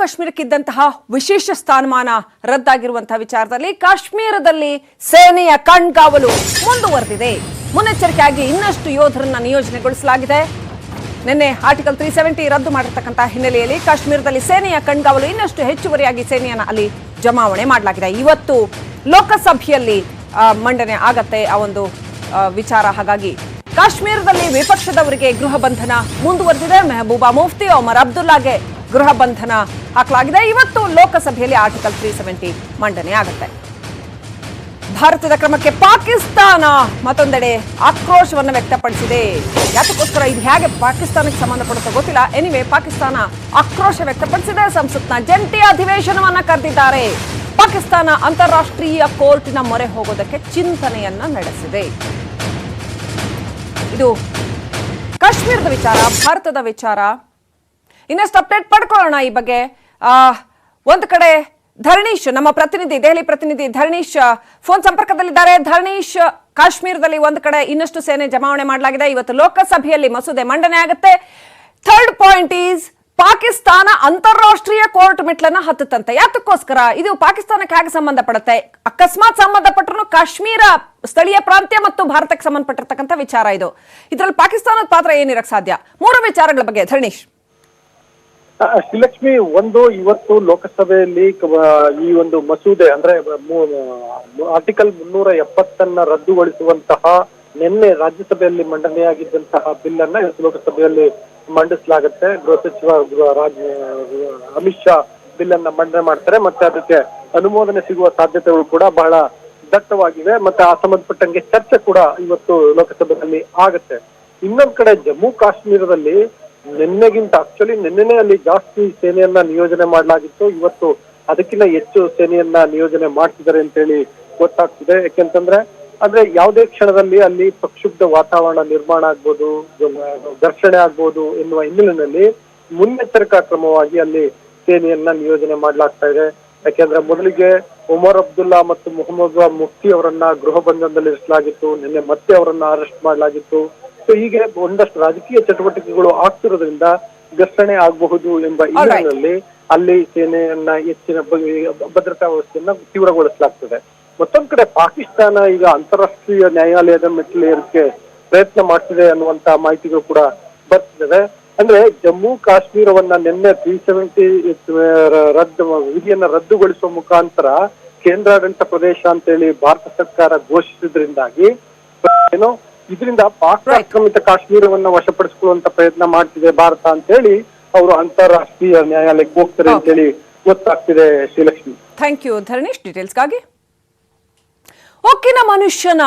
ಕಾಶ್ಮೀರಕ್ಕಿದ್ದಂತಹ ವಿಶೇಷ ಸ್ಥಾನಮಾನ ರದ್ದಾಗಿರುವಂತಹ ವಿಚಾರದಲ್ಲಿ ಕಾಶ್ಮೀರದಲ್ಲಿ ಸೇನೆಯ ಕಣ್ಗಾವಲು ಮುಂದುವರೆದಿದೆ. ಮುನ್ನೆಚ್ಚರಿಕೆಯಾಗಿ ಇನ್ನಷ್ಟು ಯೋಧರನ್ನ ನಿಯೋಜನೆಗೊಳಿಸಲಾಗಿದೆ. ನಿನ್ನೆ ಆರ್ಟಿಕಲ್ ತ್ರೀ ಸೆವೆಂಟಿ ರದ್ದು ಮಾಡಿರ್ತಕ್ಕಂತಹ ಹಿನ್ನೆಲೆಯಲ್ಲಿ ಕಾಶ್ಮೀರದಲ್ಲಿ ಸೇನೆಯ ಕಣ್ಗಾವಲು ಇನ್ನಷ್ಟು ಹೆಚ್ಚುವರಿಯಾಗಿ ಸೇನೆಯನ್ನು ಅಲ್ಲಿ ಜಮಾವಣೆ ಮಾಡಲಾಗಿದೆ. ಇವತ್ತು ಲೋಕಸಭೆಯಲ್ಲಿ ಮಂಡನೆ ಆಗತ್ತೆ ಆ ಒಂದು ವಿಚಾರ. ಹಾಗಾಗಿ ಕಾಶ್ಮೀರದಲ್ಲಿ ವಿಪಕ್ಷದವರಿಗೆ ಗೃಹ ಬಂಧನ ಮುಂದುವರೆದಿದೆ. ಮೆಹಬೂಬಾ ಮುಫ್ತಿ, ಒಮರ್ ಅಬ್ದುಲ್ಲಾಗೆ ಗೃಹ ಬಂಧನ ಹಾಕಲಾಗಿದೆ. ಇವತ್ತು ಲೋಕಸಭೆಯಲ್ಲಿ ಆರ್ಟಿಕಲ್ ತ್ರೀ ಸೆವೆಂಟಿ ಮಂಡನೆ ಆಗುತ್ತೆ. ಭಾರತದ ಕ್ರಮಕ್ಕೆ ಪಾಕಿಸ್ತಾನ ಮತ್ತೊಂದೆಡೆ ಆಕ್ರೋಶವನ್ನು ವ್ಯಕ್ತಪಡಿಸಿದೆ. ಯಾತಕ್ಕೋಸ್ಕರ ಇದು ಹೇಗೆ ಪಾಕಿಸ್ತಾನಕ್ಕೆ ಸಂಬಂಧಪಡುತ್ತೆ ಗೊತ್ತಿಲ್ಲ. ಎನಿವೆ ಪಾಕಿಸ್ತಾನ ಆಕ್ರೋಶ ವ್ಯಕ್ತಪಡಿಸಿದೆ. ಸಂಸತ್ನ ಜಂಟಿ ಅಧಿವೇಶನವನ್ನ ಕರೆದಿದ್ದಾರೆ. ಪಾಕಿಸ್ತಾನ ಅಂತಾರಾಷ್ಟ್ರೀಯ ಕೋರ್ಟಿನ ಮೊರೆ ಹೋಗೋದಕ್ಕೆ ಚಿಂತನೆಯನ್ನ ನಡೆಸಿದೆ. ಇದು ಕಾಶ್ಮೀರದ ವಿಚಾರ, ಭಾರತದ ವಿಚಾರ. ಇನ್ನಷ್ಟು ಅಪ್ಡೇಟ್ ಪಡ್ಕೊಳ್ಳೋಣ ಈ ಬಗ್ಗೆ. ಒಂದು ಕಡೆ ಧರಣೀಶ್, ನಮ್ಮ ಪ್ರತಿನಿಧಿ, ದೆಹಲಿ ಪ್ರತಿನಿಧಿ ಧರಣೀಶ್ ಫೋನ್ ಸಂಪರ್ಕದಲ್ಲಿದ್ದಾರೆ. ಧರಣೀಶ್, ಕಾಶ್ಮೀರದಲ್ಲಿ ಒಂದು ಕಡೆ ಇನ್ನಷ್ಟು ಸೇನೆ ಜಮಾವಣೆ ಮಾಡಲಾಗಿದೆ. ಇವತ್ತು ಲೋಕಸಭೆಯಲ್ಲಿ ಮಸೂದೆ ಮಂಡನೆ ಆಗುತ್ತೆ. ಥರ್ಡ್ ಪಾಯಿಂಟ್ ಈಸ್ ಪಾಕಿಸ್ತಾನ ಅಂತಾರಾಷ್ಟ್ರೀಯ ಕೋರ್ಟ್ ಮೆಟ್ಲನ್ನ ಹತ್ತುತ್ತಂತೆ. ಯಾತಕ್ಕೋಸ್ಕರ? ಇದು ಪಾಕಿಸ್ತಾನಕ್ಕೆ ಹೇಗೆ ಸಂಬಂಧಪಡುತ್ತೆ? ಅಕಸ್ಮಾತ್ ಸಂಬಂಧಪಟ್ಟರು ಕಾಶ್ಮೀರ ಸ್ಥಳೀಯ ಪ್ರಾಂತ್ಯ ಮತ್ತು ಭಾರತಕ್ಕೆ ಸಂಬಂಧಪಟ್ಟಿರ್ತಕ್ಕಂಥ ವಿಚಾರ ಇದು. ಇದರಲ್ಲಿ ಪಾಕಿಸ್ತಾನದ ಪಾತ್ರ ಏನಿರಕ್ಕೆ ಸಾಧ್ಯ? ಮೂರು ವಿಚಾರಗಳ ಬಗ್ಗೆ ಧರಣೀಶ್. ಶ್ರೀಲಕ್ಷ್ಮಿ ಒಂದು ಇವತ್ತು ಲೋಕಸಭೆಯಲ್ಲಿ ಈ ಒಂದು ಮಸೂದೆ, ಅಂದ್ರೆ ಆರ್ಟಿಕಲ್ ಮುನ್ನೂರ ಎಪ್ಪತ್ತನ್ನ ರದ್ದುಗೊಳಿಸುವಂತಹ ನಿನ್ನೆ ರಾಜ್ಯಸಭೆಯಲ್ಲಿ ಮಂಡನೆಯಾಗಿದ್ದಂತಹ ಬಿಲ್ ಅನ್ನ ಇವತ್ತು ಲೋಕಸಭೆಯಲ್ಲಿ ಮಂಡಿಸಲಾಗುತ್ತೆ. ಗೃಹ ಸಚಿವ ರಾಜ್ ಅಮಿತ್ ಶಾ ಬಿಲ್ ಅನ್ನ ಮಂಡನೆ ಮಾಡ್ತಾರೆ. ಮತ್ತೆ ಅದಕ್ಕೆ ಅನುಮೋದನೆ ಸಿಗುವ ಸಾಧ್ಯತೆಗಳು ಕೂಡ ಬಹಳ ದಟ್ಟವಾಗಿವೆ. ಮತ್ತೆ ಆ ಸಂಬಂಧಪಟ್ಟಂಗೆ ಚರ್ಚೆ ಕೂಡ ಇವತ್ತು ಲೋಕಸಭೆಯಲ್ಲಿ ಆಗುತ್ತೆ. ಇನ್ನೊಂದ್ ಕಡೆ ಜಮ್ಮು ಕಾಶ್ಮೀರದಲ್ಲಿ ನಿನ್ನೆಗಿಂತ ಆಕ್ಚುಲಿ ನಿನ್ನೆನೆ ಅಲ್ಲಿ ಜಾಸ್ತಿ ಸೇನೆಯನ್ನ ನಿಯೋಜನೆ ಮಾಡಲಾಗಿತ್ತು. ಇವತ್ತು ಅದಕ್ಕಿಂತ ಹೆಚ್ಚು ಸೇನೆಯನ್ನ ನಿಯೋಜನೆ ಮಾಡ್ತಿದ್ದಾರೆ ಅಂತ ಹೇಳಿ ಗೊತ್ತಾಗ್ತಿದೆ. ಯಾಕೆಂತಂದ್ರೆ, ಅಂದ್ರೆ ಯಾವುದೇ ಕ್ಷಣದಲ್ಲಿ ಅಲ್ಲಿ ಪ್ರಕ್ಷುಬ್ಧ ವಾತಾವರಣ ನಿರ್ಮಾಣ ಆಗ್ಬೋದು, ಘರ್ಷಣೆ ಆಗ್ಬೋದು ಎನ್ನುವ ಹಿನ್ನೆಲೆಯಲ್ಲಿ ಮುನ್ನೆಚ್ಚರಿಕಾ ಕ್ರಮವಾಗಿ ಅಲ್ಲಿ ಸೇನೆಯನ್ನ ನಿಯೋಜನೆ ಮಾಡಲಾಗ್ತಾ ಇದೆ. ಯಾಕೆಂದ್ರೆ ಮೊದಲಿಗೆ ಉಮರ್ ಅಬ್ದುಲ್ಲಾ ಮತ್ತು ಮೊಹಮ್ಮದ್ ಮುಫ್ತಿ ಅವರನ್ನ ಗೃಹ ಬಂಧನದಲ್ಲಿ ಇರಿಸಲಾಗಿತ್ತು ನಿನ್ನೆ ಮತ್ತೆ ಅವರನ್ನ ಅರೆಸ್ಟ್ ಮಾಡಲಾಗಿತ್ತು. ಸೊ ಹೀಗೆ ಒಂದಷ್ಟು ರಾಜಕೀಯ ಚಟುವಟಿಕೆಗಳು ಆಗ್ತಿರೋದ್ರಿಂದ ಘರ್ಷಣೆ ಆಗಬಹುದು ಎಂಬ ಹಿನ್ನೆಲೆಯಲ್ಲಿ ಅಲ್ಲಿ ಸೇನೆಯನ್ನ ಹೆಚ್ಚಿನ ಭದ್ರತಾ ವ್ಯವಸ್ಥೆಯನ್ನ ತೀವ್ರಗೊಳಿಸಲಾಗ್ತದೆ. ಮತ್ತೊಂದ್ ಕಡೆ ಪಾಕಿಸ್ತಾನ ಈಗ ಅಂತಾರಾಷ್ಟ್ರೀಯ ನ್ಯಾಯಾಲಯದ ಮೆಟ್ಟಿಲೇರಕ್ಕೆ ಪ್ರಯತ್ನ ಮಾಡ್ತಿದೆ ಅನ್ನುವಂತ ಮಾಹಿತಿಗಳು ಕೂಡ ಬರ್ತಿದೆ ಅಂದ್ರೆ ಜಮ್ಮು ಕಾಶ್ಮೀರವನ್ನ ನಿನ್ನೆ ತ್ರೀ ಸೆವೆಂಟಿ ರದ್ದು ವಿಧಿಯನ್ನ ರದ್ದುಗೊಳಿಸುವ ಮುಖಾಂತರ ಕೇಂದ್ರಾಡಳಿತ ಪ್ರದೇಶ ಅಂತೇಳಿ ಭಾರತ ಸರ್ಕಾರ ಘೋಷಿಸಿದ್ರಿಂದಾಗಿ ಏನೋ ಇದರಿಂದ ಪಾಕ್ ಆಕ್ರಮಿತ ಕಾಶ್ಮೀರವನ್ನ ವಶಪಡಿಸಿಕೊಳ್ಳುವಂತ ಪ್ರಯತ್ನ ಮಾಡ್ತಿದೆ ಭಾರತ ಅಂತ ಹೇಳಿ ಅವರು ಅಂತಾರಾಷ್ಟ್ರೀಯ ನ್ಯಾಯಾಲಯಕ್ಕೆ ಹೋಗ್ತಾರೆ ಅಂತ ಹೇಳಿ ಗೊತ್ತಾಗ್ತಿದೆ ಶ್ರೀಲಕ್ಷ್ಮಿ. Thank you Dharanesh. ಡೀಟೇಲ್ಸ್ಗಾಗಿ ನಮ್ಮ ಮನುಷ್ಯನ